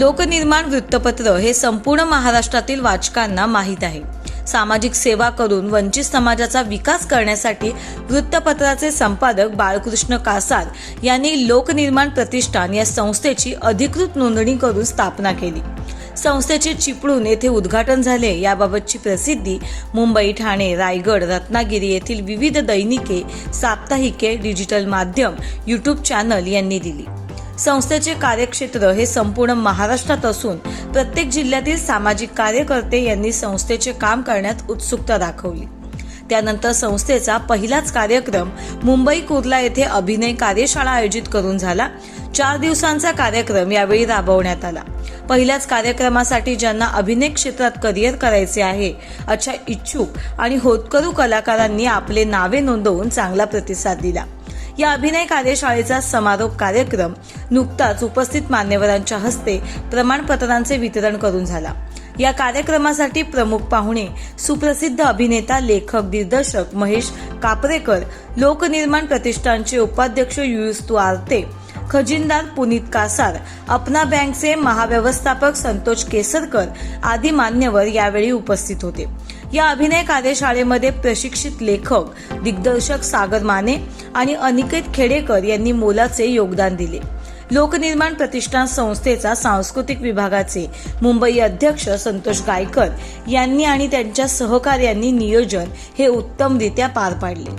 लोकनिर्माण वृत्तपत्र हे संपूर्ण महाराष्ट्रातील वाचकांना माहीत आहे. सामाजिक सेवा करून वंचित समाजाचा विकास करण्यासाठी वृत्तपत्राचे संपादक बाळकृष्ण कासार यांनी लोकनिर्माण प्रतिष्ठान या संस्थेची अधिकृत नोंदणी करून स्थापना केली. संस्थेचे चिपळूण येथे उद्घाटन झाले. याबाबतची प्रसिद्धी मुंबई ठाणे रायगड रत्नागिरी येथील विविध दैनिके साप्ताहिके डिजिटल माध्यम यूट्यूब चॅनल यांनी दिली. संस्थेचे कार्यक्षेत्र हे संपूर्ण महाराष्ट्रात असून प्रत्येक जिल्ह्यातील सामाजिक कार्यकर्ते यांनी संस्थेचे काम करण्यात उत्सुकता दाखवली. त्यानंतर संस्थेचा पहिलाच कार्यक्रम मुंबई कुर्ला येथे अभिनय कार्यशाळा आयोजित करून झाला. चार दिवसांचा कार्यक्रम यावेळी राबवण्यात आला. पहिल्याच कार्यक्रमासाठी ज्यांना अभिनय क्षेत्रात करिअर करायचे आहे अशा इच्छुक आणि होतकरू कलाकारांनी आपले नावे नोंदवून चांगला प्रतिसाद दिला. या अभिनय कार्यशाळेचा समारोप कार्यक्रम नुकताच उपस्थित मान्यवरांच्या हस्ते प्रमाणपत्रांचे वितरण करून झाला. या कार्यक्रमासाठी प्रमुख पाहुणे सुप्रसिद्ध अभिनेता लेखक दिग्दर्शक महेश कापरेकर लोकनिर्माण प्रतिष्ठानचे उपाध्यक्ष युयुस्तू आरते खजिनदार पुनीत कासार अपना बँकचे महाव्यवस्थापक संतोष केसरकर आदी मान्यवर यावेळी उपस्थित होते. या अभिनय कार्यशाळेमध्ये प्रशिक्षित लेखक दिग्दर्शक सागर माने आणि अनिकेत खेडेकर यांनी मोलाचे योगदान दिले. लोकनिर्माण प्रतिष्ठान संस्थेचा सांस्कृतिक विभागाचे मुंबई अध्यक्ष संतोष गायकर यांनी आणि त्यांच्या सहकार्यांनी नियोजन हे उत्तमरित्या पार पाडले.